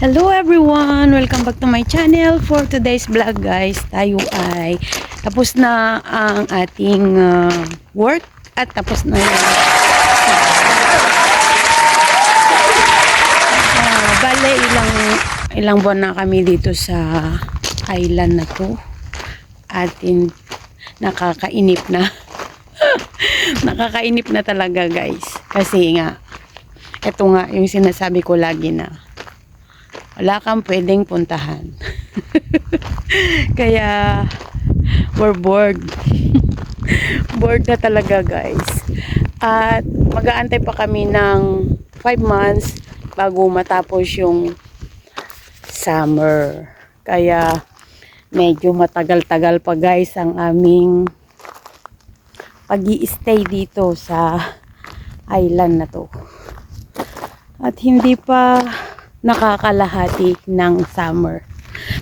Hello everyone! Welcome back to my channel. For today's vlog guys, tayo ay tapos na ang ating uh, work at tapos na yung Ah, bale ilang ilang buwan na kami dito sa island na to. Atin nakakainip na. nakakainip na talaga guys. Kasi nga ito nga yung sinasabi ko lagi na wala kang pwedeng puntahan. Kaya, we're bored. bored na talaga, guys. At, mag-aantay pa kami ng 5 months bago matapos yung summer. Kaya, medyo matagal-tagal pa, guys, ang aming pag stay dito sa island na to. At hindi pa nakakalahati ng summer.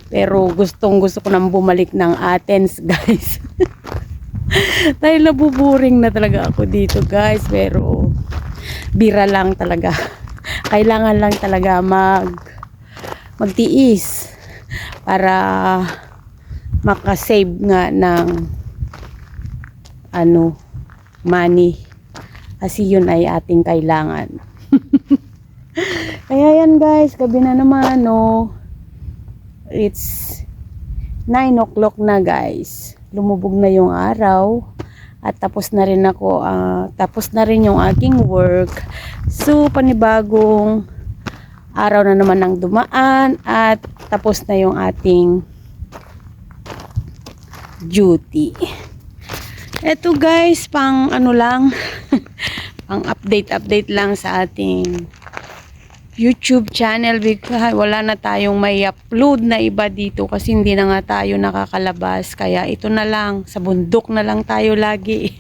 Pero gustong gusto ko nang bumalik ng Athens, guys. Dahil nabuburing na talaga ako dito, guys. Pero bira lang talaga. Kailangan lang talaga mag magtiis para makasave nga ng ano money kasi yun ay ating kailangan kaya yan guys, gabi na naman no. It's 9 o'clock na guys. Lumubog na yung araw. At tapos na rin ako, ah, tapos na rin yung aking work. So, panibagong araw na naman ang dumaan at tapos na yung ating duty. Eto guys, pang ano lang, pang update-update lang sa ating YouTube channel because wala na tayong may upload na iba dito kasi hindi na nga tayo nakakalabas. Kaya ito na lang sa bundok na lang tayo lagi.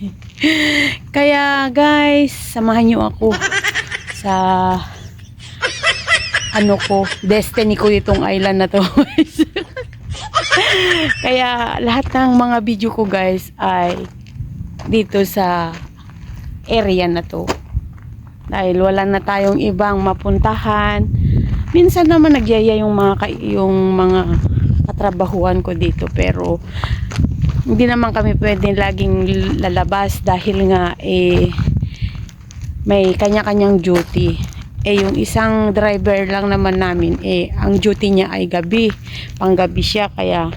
Kaya guys samahan nyo ako sa ano ko destiny ko itong island na to. Kaya lahat ng mga video ko guys ay dito sa area na to dahil wala na tayong ibang mapuntahan. Minsan naman nagyaya yung mga yung mga katrabahuan ko dito pero hindi naman kami pwedeng laging lalabas dahil nga eh may kanya-kanyang duty. Eh yung isang driver lang naman namin eh ang duty niya ay gabi, panggabi siya kaya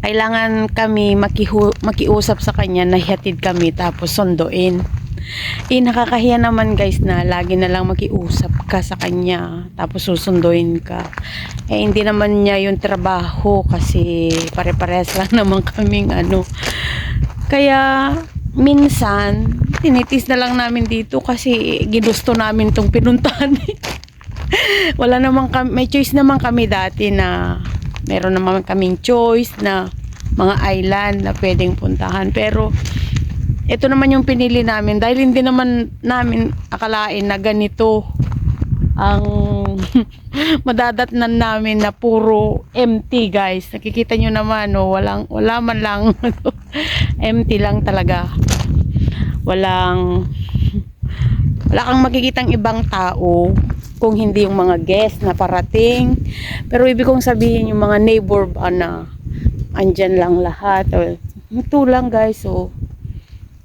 kailangan kami makihu- makiusap sa kanya na hihatid kami tapos sunduin. Eh, nakakahiya naman guys na lagi na lang makiusap ka sa kanya tapos susunduin ka. Eh, hindi naman niya yung trabaho kasi pare-parehas lang naman kaming ano. Kaya, minsan, tinitis na lang namin dito kasi ginusto namin tong pinuntahan. Wala naman kami, may choice naman kami dati na meron naman kaming choice na mga island na pwedeng puntahan. Pero, ito naman yung pinili namin dahil hindi naman namin akalain na ganito ang madadatnan namin na puro empty guys. Nakikita nyo naman no, walang, wala man lang. Empty lang talaga. Walang wala kang makikitang ibang tao kung hindi yung mga guest na parating. Pero ibig kong sabihin yung mga neighbor ba na andyan lang lahat. Ito lang guys so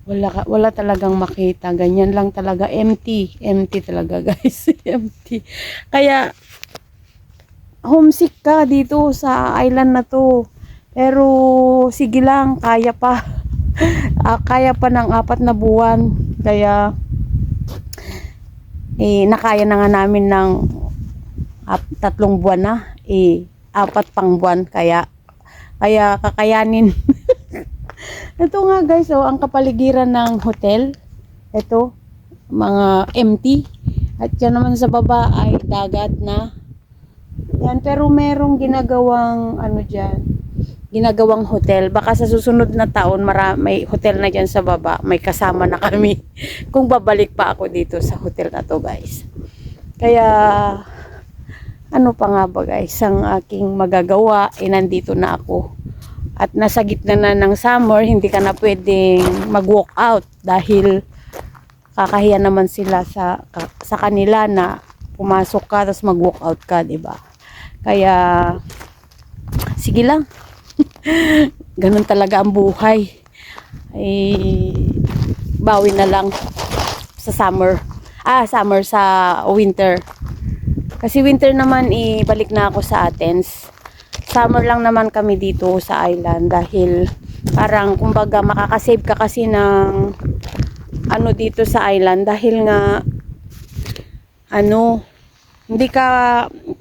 wala wala talagang makita. Ganyan lang talaga. Empty. Empty talaga guys. Empty. Kaya homesick ka dito sa island na to. Pero sige lang. Kaya pa. Ah, kaya pa ng apat na buwan. Kaya eh nakaya na nga namin ng ap, tatlong buwan na. Eh apat pang buwan. Kaya kaya kakayanin ito nga guys, oh, ang kapaligiran ng hotel. Ito, mga empty. At yan naman sa baba ay dagat na. Yan, pero merong ginagawang ano dyan, ginagawang hotel. Baka sa susunod na taon, may hotel na dyan sa baba. May kasama na kami. Kung babalik pa ako dito sa hotel na to, guys. Kaya, ano pa nga ba guys, ang aking magagawa, eh nandito na ako. At nasa gitna na ng summer, hindi ka na pwedeng mag-walk out dahil kakahiya naman sila sa sa kanila na pumasok ka tapos mag-walk out ka, 'di ba? Kaya sige lang. Ganun talaga ang buhay. Ay bawi na lang sa summer. Ah, summer sa winter. Kasi winter naman ibalik na ako sa Athens. Summer lang naman kami dito sa island dahil parang kumbaga makakasave ka kasi ng ano dito sa island dahil nga ano hindi ka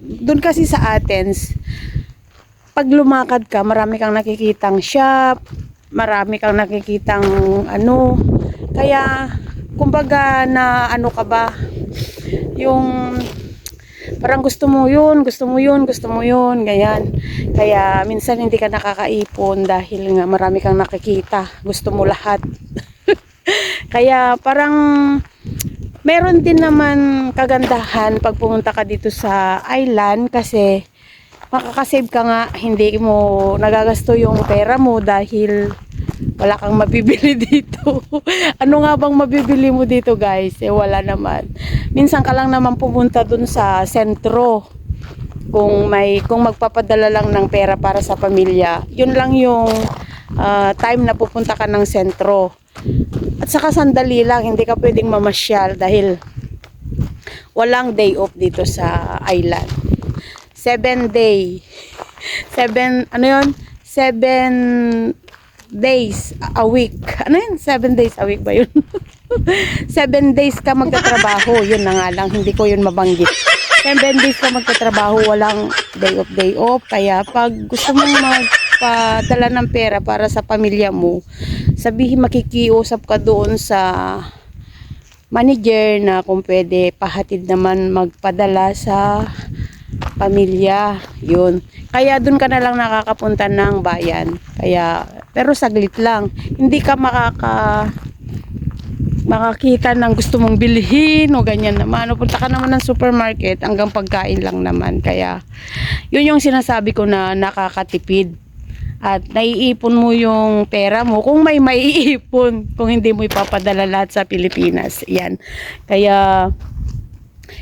doon kasi sa Athens pag lumakad ka marami kang nakikitang shop marami kang nakikitang ano. Kaya kumbaga na ano ka ba yung parang gusto mo yun, gusto mo yun, gusto mo yun, ganyan. Kaya minsan hindi ka nakakaipon dahil nga marami kang nakikita, gusto mo lahat. Kaya parang meron din naman kagandahan pag pumunta ka dito sa island kasi makakasave ka nga, hindi mo nagagasto yung pera mo dahil wala kang mabibili dito. ano nga bang mabibili mo dito guys? Eh wala naman. Minsan ka lang naman pumunta dun sa sentro. Kung may kung magpapadala lang ng pera para sa pamilya, yun lang yung ah, time na pupunta ka ng sentro. At saka sandali lang, hindi ka pwedeng mamasyal dahil walang day off dito sa island. Seven day. Seven, ano yun? Seven days a week. Ano yun? Seven days a week ba yun? Seven days ka magtatrabaho. Yun na nga lang. Hindi ko yun mabanggit. Seven days ka magtatrabaho. Walang day off, day off. Kaya pag gusto mong magpadala ng pera para sa pamilya mo, sabihin makikiusap ka doon sa manager na kung pwede pahatid naman magpadala sa pamilya. Yun. Kaya doon ka na lang nakakapunta ng bayan. Kaya, pero saglit lang. Hindi ka makaka makakita ng gusto mong bilhin o ganyan naman. O punta ka naman ng supermarket hanggang pagkain lang naman. Kaya, yun yung sinasabi ko na nakakatipid. At naiipon mo yung pera mo kung may maiipon. Kung hindi mo ipapadala lahat sa Pilipinas. Yan. Kaya,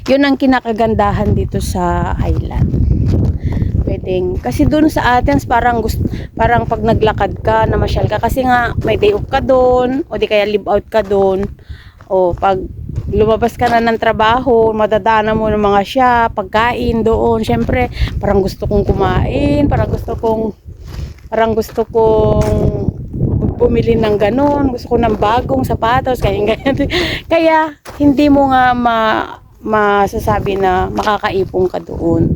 yun ang kinakagandahan dito sa island. Pwedeng kasi doon sa Athens parang gusto, parang pag naglakad ka na masyal ka. Kasi nga may day off ka doon o di kaya live out ka doon o pag lumabas ka na ng trabaho madadana mo ng mga siya pagkain doon. Syempre parang gusto kong kumain parang gusto kong parang gusto kong bumili ng ganon. Gusto ko ng bagong sapatos ganyan kaya hindi mo nga ma masasabi na makakaipon ka doon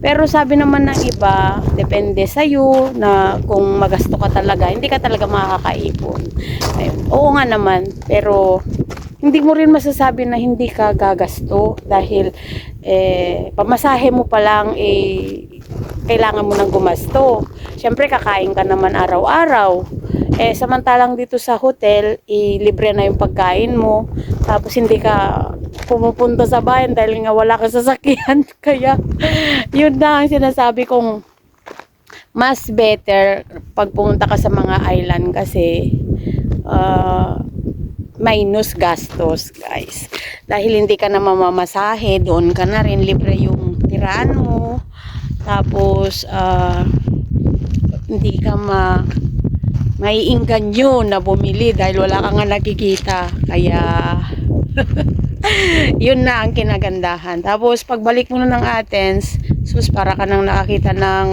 pero sabi naman ng iba, depende sa iyo na kung magasto ka talaga, hindi ka talaga makakaipon. Ayun. Oo nga naman, pero hindi mo rin masasabi na hindi ka gagasto dahil eh, pamasahe mo pa lang eh, kailangan mo nang gumasto. Siyempre kakain ka naman araw-araw. Eh samantalang dito sa hotel, eh, libre na yung pagkain mo. Tapos hindi ka pumupunta sa bayan dahil nga wala ka sasakyan. Kaya yun na ang sinasabi kong mas better pag pumunta ka sa mga island kasi uh, minus gastos guys. Dahil hindi ka na mamamasahe, doon ka na rin libre yung tiraan mo. Tapos uh, hindi ka ma maiingganyo na bumili dahil wala ka nakikita. Kaya yun na ang kinagandahan. Tapos pagbalik mo na ng Athens, sus para ka nang nakakita ng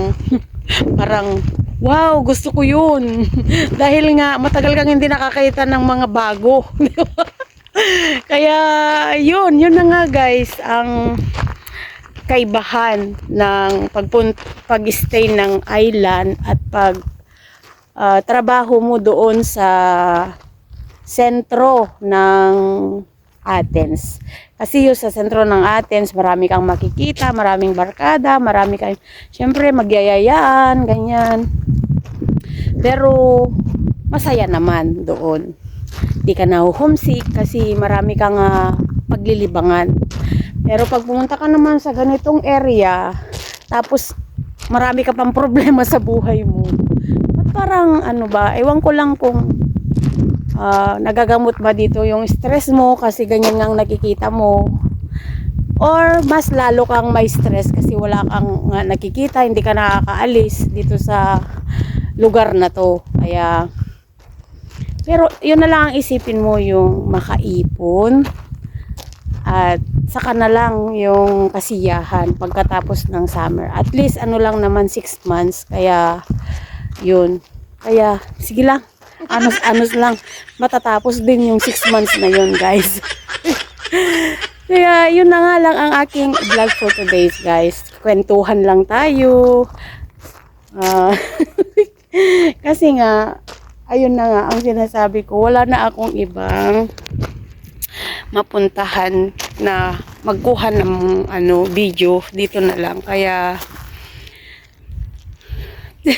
parang wow, gusto ko yun. dahil nga matagal kang hindi nakakita ng mga bago. Kaya yun, yun na nga guys, ang kaibahan ng pag-stay ng island at pag ah, trabaho mo doon sa sentro ng Athens. Kasi yung sa sentro ng Athens, marami kang makikita, maraming barkada, marami kang, syempre, magyayayaan, ganyan. Pero, masaya naman doon. Di ka na homesick kasi marami kang ah, paglilibangan. Pero pag pumunta ka naman sa ganitong area, tapos marami ka pang problema sa buhay mo, parang ano ba, ewan ko lang kung ah, nagagamot ba dito yung stress mo kasi ganyan ang nakikita mo. Or mas lalo kang may stress kasi wala kang nga nakikita, hindi ka nakakaalis dito sa lugar na to. Kaya pero yun na lang ang isipin mo yung makaipon at saka na lang yung kasiyahan pagkatapos ng summer. At least ano lang naman 6 months kaya yun. Kaya sige lang. Anos-anos lang. Matatapos din yung 6 months na yun guys. Kaya yun na nga lang ang aking vlog for today guys. Kwentuhan lang tayo. Ah, kasi nga, ayun na nga ang sinasabi ko. Wala na akong ibang mapuntahan na magkuha ng ano, video. Dito na lang. Kaya,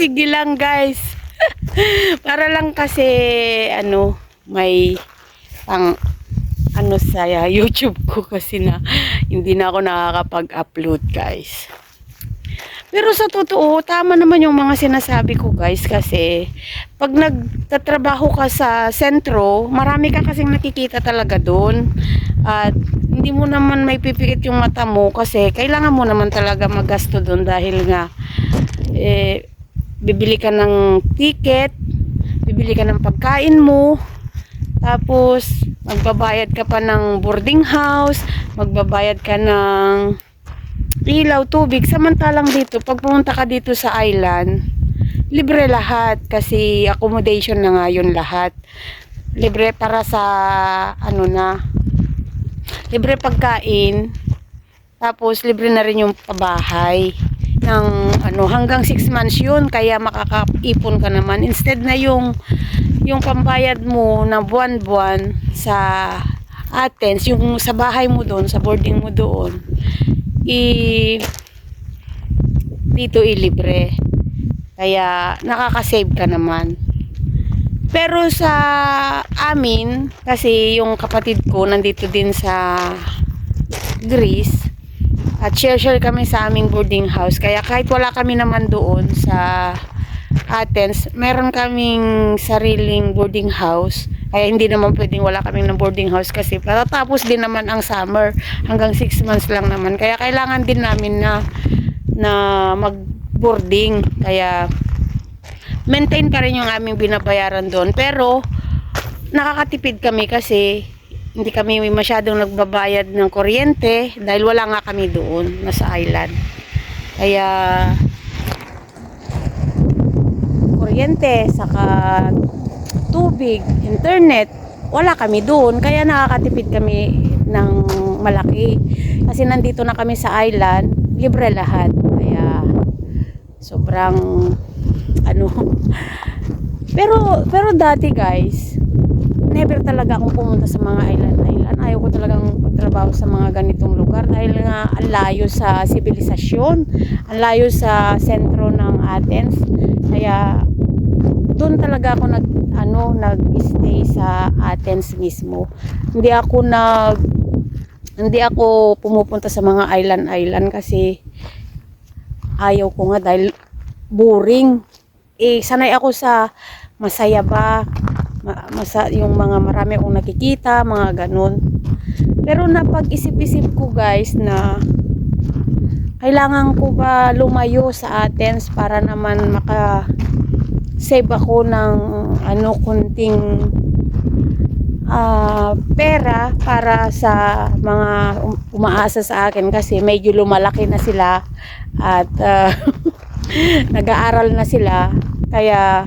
sige lang guys. Para lang kasi, ano, may pang ano sa YouTube ko kasi na hindi na ako nakakapag-upload guys. Pero sa totoo, tama naman yung mga sinasabi ko guys kasi pag nagtatrabaho ka sa sentro, marami ka kasing nakikita talaga doon. At hindi mo naman may pipikit yung mata mo kasi kailangan mo naman talaga magasto doon dahil nga eh, bibili ka ng ticket, bibili ka ng pagkain mo, tapos magbabayad ka pa ng boarding house, magbabayad ka ng ilaw, tubig. Samantalang dito, pag pumunta ka dito sa island, libre lahat kasi accommodation na nga yun lahat. Libre para sa ano na, libre pagkain, tapos libre na rin yung pabahay ng ano hanggang 6 months yun kaya makakaipon ka naman. Instead na yung yung pambayad mo na buwan-buwan sa Athens yung sa bahay mo doon sa boarding mo doon i dito ilibre. Kaya nakakasave ka naman. Pero sa amin kasi yung kapatid ko nandito din sa Greece at share-share kami sa aming boarding house. Kaya kahit wala kami naman doon sa Athens, meron kaming sariling boarding house. Kaya hindi naman pwedeng wala kaming ng boarding house kasi patatapos din naman ang summer. Hanggang 6 months lang naman. Kaya kailangan din namin na na mag-boarding. Kaya maintain pa rin yung aming binabayaran doon. Pero nakakatipid kami kasi hindi kami masyadong nagbabayad ng kuryente dahil wala nga kami doon nasa island. Kaya kuryente saka tubig, internet, wala kami doon. Kaya nakakatipid kami ng malaki. Kasi nandito na kami sa island, libre lahat. Kaya sobrang ano pero pero dati guys never talaga akong pumunta sa mga island-island. Ayaw ko talagang magtrabaho sa mga ganitong lugar dahil nga ang layo sa sibilisasyon, ang layo sa sentro ng Athens. Kaya doon talaga ako nag ano nag-stay sa Athens mismo. Hindi ako nag hindi ako pumupunta sa mga island-island kasi ayaw ko nga dahil boring. Eh sanay ako sa masaya ba, masa, yung mga marami akong nakikita, mga ganun. Pero napag-isip-isip ko guys na kailangan ko ba lumayo sa Athens para naman maka save ako ng ano kunting ah, pera para sa mga um- umaasa sa akin kasi medyo lumalaki na sila at ah, nag-aaral na sila kaya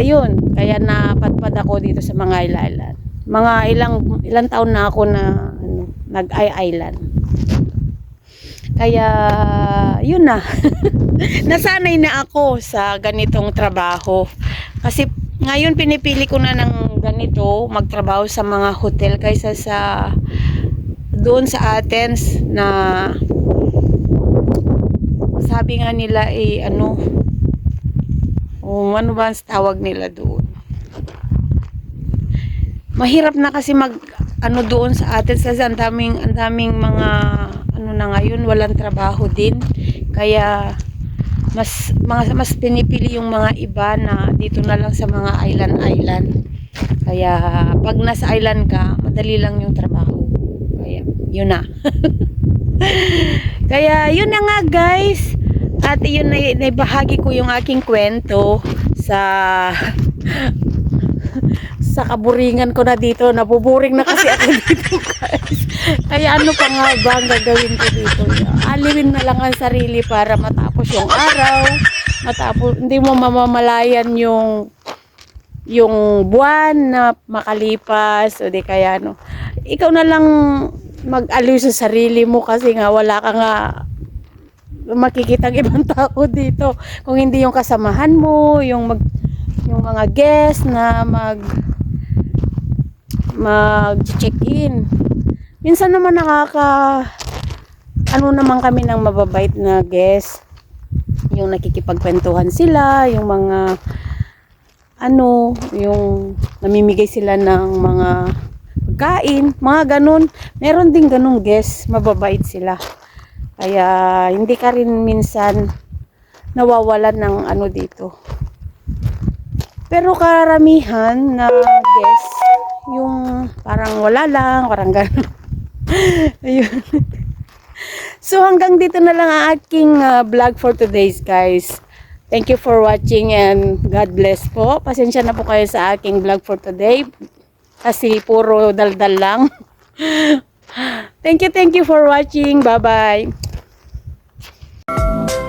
ayun, kaya napadpad ako dito sa mga island. Mga ilang ilang taon na ako na ano, nag-island. Kaya yun na. Nasanay na ako sa ganitong trabaho. Kasi ngayon pinipili ko na ng ganito, magtrabaho sa mga hotel kaysa sa doon sa Athens na sabi nga nila eh ano oh, ano ba tawag nila doon. Mahirap na kasi mag ano doon sa Athens kasi ang daming ang daming mga ano na ngayon walang trabaho din. Kaya mas mga, mas pinipili yung mga iba na dito na lang sa mga island island. Kaya pag nasa island ka madali lang yung trabaho. Kaya yun na. Kaya yun na nga guys at yun na naibahagi ko yung aking kwento sa sa kaburingan ko na dito. Nabuburing na kasi ako dito guys. Kaya ano pa nga ba ang gagawin ko dito? Aliwin na lang ang sarili para matapos yung araw. Matapos hindi mo mamamalayan yung yung buwan na makalipas. O di kaya no ikaw na lang mag-aliw sa sarili mo kasi nga wala ka nga makikita ibang tao dito kung hindi yung kasamahan mo yung mag yung mga guest na mag mag-check-in. Minsan naman nakaka ano naman kami ng mababait na guest. Yung nakikipagkwentuhan sila, yung mga ano, yung namimigay sila ng mga pagkain, mga ganun. Meron din ganung guest, mababait sila. Kaya hindi ka rin minsan nawawalan ng ano dito. Pero karamihan na guest, yung parang wala lang, parang gano'n. Ayun. So hanggang dito na lang ang aking uh, vlog for today's guys. Thank you for watching and God bless po. Pasensya na po kayo sa aking vlog for today. Kasi puro daldal lang. thank you, thank you for watching. Bye-bye. you